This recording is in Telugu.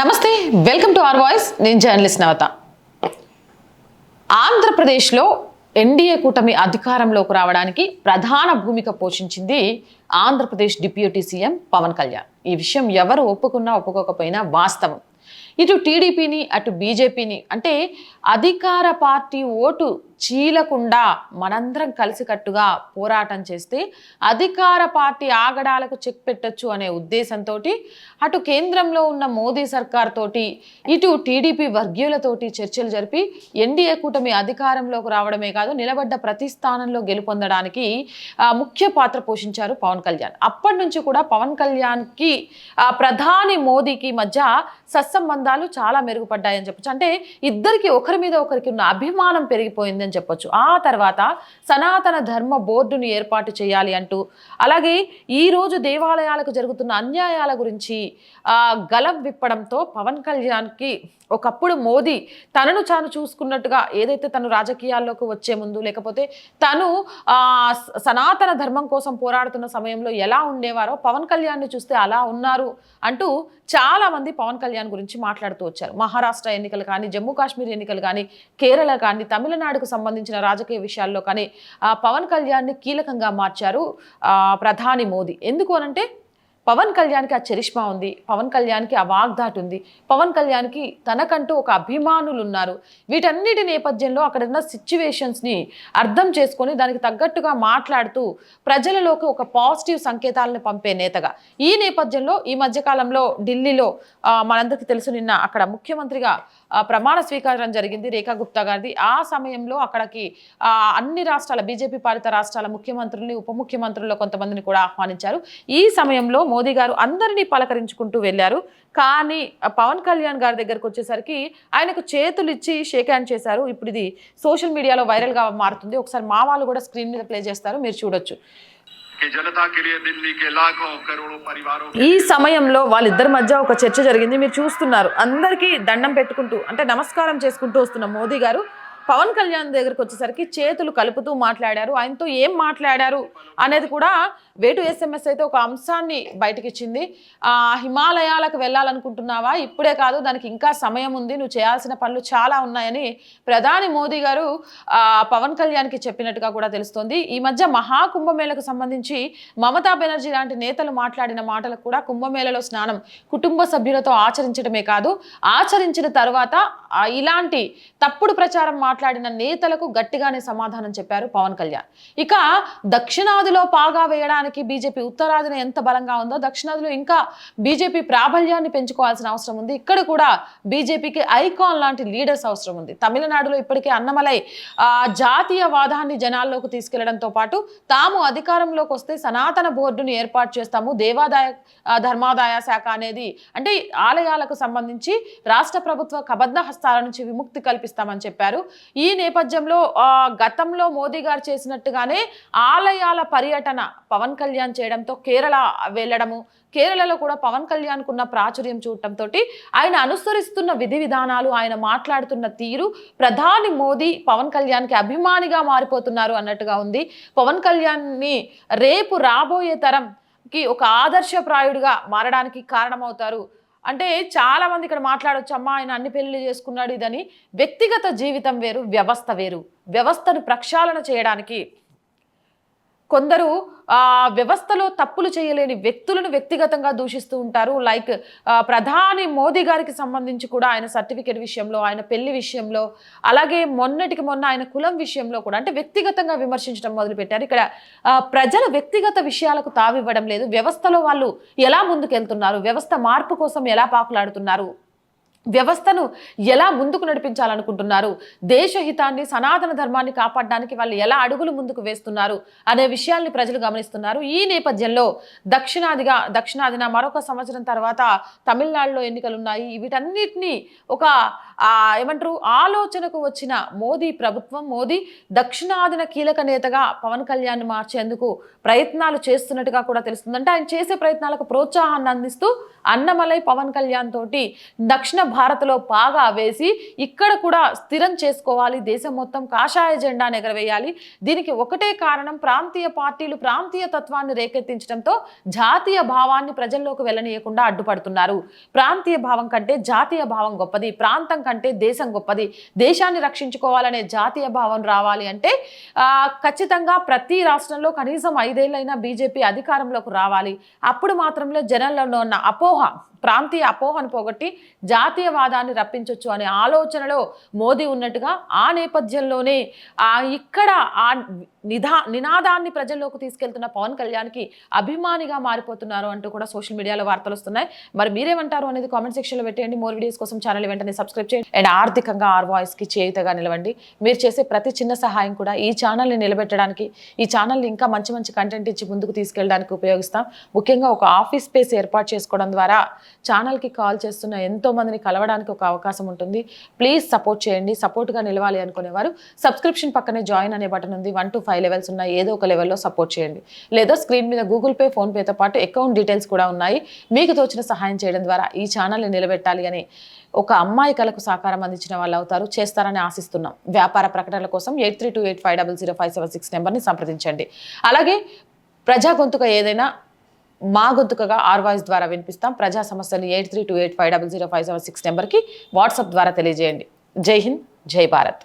నమస్తే వెల్కమ్ టు ఆర్ వాయిస్. నేను జర్నలిస్ట్ నవత. ఆంధ్రప్రదేశ్లో ఎన్డీఏ కూటమి అధికారంలోకి రావడానికి ప్రధాన భూమిక పోషించింది ఆంధ్రప్రదేశ్ డిప్యూటీ సీఎం పవన్ కళ్యాణ్. ఈ విషయం ఎవరు ఒప్పుకున్నా ఒప్పుకోకపోయినా వాస్తవం. ఇటు టీడీపీని అటు బీజేపీని అంటే అధికార పార్టీ ఓటు చీలకుండా మనందరం కలిసికట్టుగా పోరాటం చేస్తే అధికార పార్టీ ఆగడాలకు చెక్ పెట్టొచ్చు అనే ఉద్దేశంతో అటు కేంద్రంలో ఉన్న మోదీ సర్కార్ తోటి ఇటు టీడీపీ వర్గీయులతోటి చర్చలు జరిపి ఎన్డీఏ కూటమి అధికారంలోకి రావడమే కాదు నిలబడ్డ ప్రతి స్థానంలో గెలుపొందడానికి ముఖ్య పాత్ర పోషించారు పవన్ కళ్యాణ్. అప్పటి నుంచి కూడా పవన్ కళ్యాణ్కి ప్రధాని మోదీకి మధ్య సత్సంబంధాలు చాలా మెరుగుపడ్డాయని చెప్పొచ్చు. అంటే ఇద్దరికి ఒకరి మీద ఒకరికి ఉన్న అభిమానం పెరిగిపోయిందని చెప్పొచ్చు. ఆ తర్వాత సనాతన ధర్మ బోర్డును ఏర్పాటు చేయాలి అంటూ అలాగే ఈరోజు దేవాలయాలకు జరుగుతున్న అన్యాయాల గురించి గలం విప్పడంతో పవన్ కళ్యాణ్కి ఒకప్పుడు మోదీ తనను తాను చూసుకున్నట్టుగా ఏదైతే తను రాజకీయాల్లోకి వచ్చే ముందు లేకపోతే తను సనాతన ధర్మం కోసం పోరాడుతున్న సమయంలో ఎలా ఉండేవారో పవన్ కళ్యాణ్ని చూస్తే అలా ఉన్నారు అంటూ చాలా మంది పవన్ కళ్యాణ్ గురించి మాట్లాడుతూ వచ్చారు. మహారాష్ట్ర ఎన్నికలు కానీ జమ్మూ కాశ్మీర్ ఎన్నికలు కానీ కేరళ కానీ తమిళనాడుకు సంబంధించిన రాజకీయ విషయాల్లో కానీ ఆ, పవన్ కళ్యాణ్ని కీలకంగా మార్చారు ఆ, ప్రధాని మోదీ. ఎందుకు అనంటే పవన్ కళ్యాణ్కి ఆ చరిష్మా ఉంది పవన్ కళ్యాణ్కి ఆ వాగ్దాట్ ఉంది పవన్ కళ్యాణ్కి తనకంటూ ఒక అభిమానులు ఉన్నారు వీటన్నిటి నేపథ్యంలో అక్కడ ఉన్న సిచ్యువేషన్స్ని అర్థం చేసుకొని దానికి తగ్గట్టుగా మాట్లాడుతూ ప్రజలలోకి ఒక పాజిటివ్ సంకేతాలను పంపే నేతగా. ఈ నేపథ్యంలో ఈ మధ్యకాలంలో ఢిల్లీలో మనందరికీ తెలుసు నిన్న అక్కడ ముఖ్యమంత్రిగా ప్రమాణ స్వీకారం జరిగింది రేఖా గుప్తా గారిది. ఆ సమయంలో అక్కడికి అన్ని రాష్ట్రాల బీజేపీ పాలిత రాష్ట్రాల ముఖ్యమంత్రుల్ని ఉప ముఖ్యమంత్రుల్లో కొంతమందిని కూడా ఆహ్వానించారు. ఈ సమయంలో మోదీ మోదీ గారు అందరినీ పలకరించుకుంటూ వెళ్ళారు. కానీ పవన్ కళ్యాణ్ గారి దగ్గరకు వచ్చేసరికి ఆయనకు చేతులు ఇచ్చి షేక్ హ్యాండ్ చేశారు. ఇప్పుడు ఇది సోషల్ మీడియాలో వైరల్గా మారుతుంది. ఒకసారి మా వాళ్ళు కూడా స్క్రీన్ మీద ప్లే చేస్తారు. మీరు చూడొచ్చు. ఈ సమయంలో వాళ్ళిద్దరి మధ్య ఒక చర్చ జరిగింది. మీరు చూస్తున్నారు. అందరికీ దండం పెట్టుకుంటూ అంటే నమస్కారం చేసుకుంటూ వస్తున్న మోదీ గారు. పవన్ కళ్యాణ్ దగ్గరికి వచ్చేసరికి చేతులు కలుపుతూ మాట్లాడారు. ఆయనతో ఏం మాట్లాడారు అనేది కూడా వేటు ఎస్ఎంఎస్ అయితే ఒక అంశాన్ని బయటకిచ్చింది. ఆ, హిమాలయాలకు వెళ్ళాలనుకుంటున్నావా? ఇప్పుడే కాదు దానికి ఇంకా సమయం ఉంది. నువ్వు చేయాల్సిన పనులు చాలా ఉన్నాయని ప్రధాని మోదీ గారు పవన్ కళ్యాణ్కి చెప్పినట్టుగా కూడా తెలుస్తోంది. ఈ మధ్య మహాకుంభమేళకు సంబంధించి మమతా బెనర్జీ లాంటి నేతలు మాట్లాడిన మాటలకు కూడా కుంభమేళలో స్నానం కుటుంబ సభ్యులతో ఆచరించడమే కాదు ఆచరించిన తర్వాత ఇలాంటి తప్పుడు ప్రచారం మాట్లాడిన నేతలకు గట్టిగానే సమాధానం చెప్పారు పవన్ కళ్యాణ్. ఇక దక్షిణాదిలో పాగా వేయడానికి బీజేపీ ఉత్తరాదిన ఎంత బలంగా ఉందో దక్షిణాదిలో ఇంకా బీజేపీ ప్రాబల్యాన్ని పెంచుకోవాల్సిన అవసరం ఉంది. ఇక్కడ కూడా బీజేపీకి ఐకాన్ లాంటి లీడర్స్ అవసరం ఉంది. తమిళనాడులో ఇప్పటికే అన్నమలై ఆ, జాతీయవాదాన్ని జనాల్లోకి తీసుకెళ్ళడంతో పాటు తాము అధికారంలోకి వస్తే సనాతన బోర్డును ఏర్పాటు చేస్తాము. దేవాదాయ ధర్మాదాయ శాఖ అనేది అంటే ఆలయాలకు సంబంధించి రాష్ట్ర ప్రభుత్వ కబద్ధ హస్తాల నుంచి విముక్తి కల్పిస్తామని చెప్పారు. ఈ నేపథ్యంలో గతంలో మోదీ గారు చేసినట్టుగానే ఆలయాల పర్యటన పవన్ కళ్యాణ్ చేయడంతో కేరళ వెళ్ళడము కేరళలో కూడా పవన్ కళ్యాణ్ కున్న ప్రాచుర్యం చూడటంతో ఆయన అనుసరిస్తున్న విధి విధానాలు ఆయన మాట్లాడుతున్న తీరు ప్రధాని మోదీ పవన్ కళ్యాణ్కి అభిమానిగా మారిపోతున్నారు అన్నట్టుగా ఉంది. పవన్ కళ్యాణ్ని రేపు రాబోయే తరంకి ఒక ఆదర్శప్రాయుడిగా మారడానికి కారణమవుతారు అంటే చాలా మంది ఇక్కడ మాట్లాడొచ్చు అమ్మా ఆయన అన్ని పెళ్ళి చేసుకున్నాడు ఇదని. వ్యక్తిగత జీవితం వేరు వ్యవస్థ వేరు. వ్యవస్థను ప్రక్షాళన చేయడానికి కొందరు ఆ వ్యవస్థలో తప్పులు చేయలేని వ్యక్తులను వ్యక్తిగతంగా దూషిస్తూ ఉంటారు. లైక్ ప్రధాని మోదీ గారికి సంబంధించి కూడా ఆయన సర్టిఫికేట్ విషయంలో ఆయన పెళ్ళి విషయంలో అలాగే మొన్నటికి మొన్న ఆయన కులం విషయంలో కూడా అంటే వ్యక్తిగతంగా విమర్శించడం మొదలుపెట్టారు. ఇక్కడ ప్రజలు ప్రజల వ్యక్తిగత విషయాలకు తావివ్వడం లేదు. వ్యవస్థలో వాళ్ళు ఎలా ముందుకెళ్తున్నారు? వ్యవస్థ మార్పు కోసం ఎలా పాకులాడుతున్నారు? వ్యవస్థను ఎలా ముందుకు నడిపించాలనుకుంటున్నారు? దేశహితాన్ని సనాతన ధర్మాన్ని కాపాడడానికి వాళ్ళు ఎలా అడుగులు ముందుకు వేస్తున్నారు అనే విషయాల్ని ప్రజలు గమనిస్తున్నారు. ఈ నేపథ్యంలో దక్షిణాదిగా దక్షిణాదిన మరొక సంవత్సరం తర్వాత తమిళనాడులో ఎన్నికలు ఉన్నాయి వీటన్నిటినీ ఒక ఏమంటారు ఆలోచనకు వచ్చిన మోదీ ప్రభుత్వం మోదీ దక్షిణాదిన కీలక నేతగా పవన్ కళ్యాణ్ మార్చేందుకు ప్రయత్నాలు చేస్తున్నట్టుగా కూడా తెలుస్తుంది అంటే ఆయన చేసే ప్రయత్నాలకు ప్రోత్సాహాన్ని అందిస్తూ అన్నమలై పవన్ కళ్యాణ్ తోటి దక్షిణ భారత్లో పాగా వేసి ఇక్కడ కూడా స్థిరం చేసుకోవాలి దేశం మొత్తం కాషాయ జెండాను ఎగరవేయాలి. దీనికి ఒకటే కారణం ప్రాంతీయ పార్టీలు ప్రాంతీయ తత్వాన్ని రేకెత్తించడంతో జాతీయ భావాన్ని ప్రజల్లోకి వెళ్ళనీయకుండా అడ్డుపడుతున్నారు. ప్రాంతీయ భావం కంటే జాతీయ భావం గొప్పది ప్రాంతం కంటే దేశం గొప్పది. దేశాన్ని రక్షించుకోవాలనే జాతీయ భావం రావాలి అంటే ఖచ్చితంగా ప్రతి రాష్ట్రంలో కనీసం ఐదేళ్ళైనా బీజేపీ అధికారంలోకి రావాలి. అప్పుడు మాత్రమే జనంలో ఉన్న అపో Pohang. ప్రాంతీయ అపోహను పోగొట్టి జాతీయవాదాన్ని రప్పించవచ్చు అనే ఆలోచనలో మోదీ ఉన్నట్టుగా ఆ నేపథ్యంలోనే ఇక్కడ ఆ నిధా నినాదాన్ని ప్రజల్లోకి తీసుకెళ్తున్న పవన్ కళ్యాణ్కి అభిమానిగా మారిపోతున్నారు అంటూ కూడా సోషల్ మీడియాలో వార్తలు వస్తున్నాయి. మరి మీరేమంటారు అనేది కామెంట్ సెక్షన్లో పెట్టేయండి. మోర్ వీడియోస్ కోసం ఛానల్ వెంటనే సబ్స్క్రైబ్ చేయండి. అండ్ ఆర్థికంగా ఆర్ వాయిస్కి చేయుతగా నిలవండి. మీరు చేసే ప్రతి చిన్న సహాయం కూడా ఈ ఛానల్ని నిలబెట్టడానికి ఈ ఛానల్ని ఇంకా మంచి మంచి కంటెంట్ ఇచ్చి ముందుకు తీసుకెళ్ళడానికి ఉపయోగిస్తాం. ముఖ్యంగా ఒక ఆఫీస్ స్పేస్ ఏర్పాటు చేసుకోవడం ద్వారా ఛానల్కి కాల్ చేస్తున్న ఎంతో మందిని కలవడానికి ఒక అవకాశం ఉంటుంది. ప్లీజ్ సపోర్ట్ చేయండి. సపోర్ట్గా నిలవాలి అనుకునేవారు. సబ్స్క్రిప్షన్ పక్కనే జాయిన్ అనే బటన్ ఉంది. వన్ టు ఫైవ్ లెవెల్స్ ఉన్నాయి. ఏదో ఒక లెవెల్లో సపోర్ట్ చేయండి. లేదా స్క్రీన్ మీద గూగుల్ పే ఫోన్పేతో పాటు అకౌంట్ డీటెయిల్స్ కూడా ఉన్నాయి. మీకు తోచిన సహాయం చేయడం ద్వారా ఈ ఛానల్ని నిలబెట్టాలి అని ఒక అమ్మాయి కలకు సహకారం అందించిన వాళ్ళు అవుతారు. చేస్తారని ఆశిస్తున్నాం. వ్యాపార ప్రకటనల కోసం eight three two eight five double zero five seven six నెంబర్ని సంప్రదించండి. అలాగే ప్రజా గొంతుక ఏదైనా మా గొంతుకగా ఆర్ వాయిస్ ద్వారా వినిపిస్తాం. ప్రజా సమస్యలు eight three two eight five double zero five seven six నెంబర్కి వాట్సాప్ ద్వారా తెలియజేయండి. జై హింద్ జై భారత్.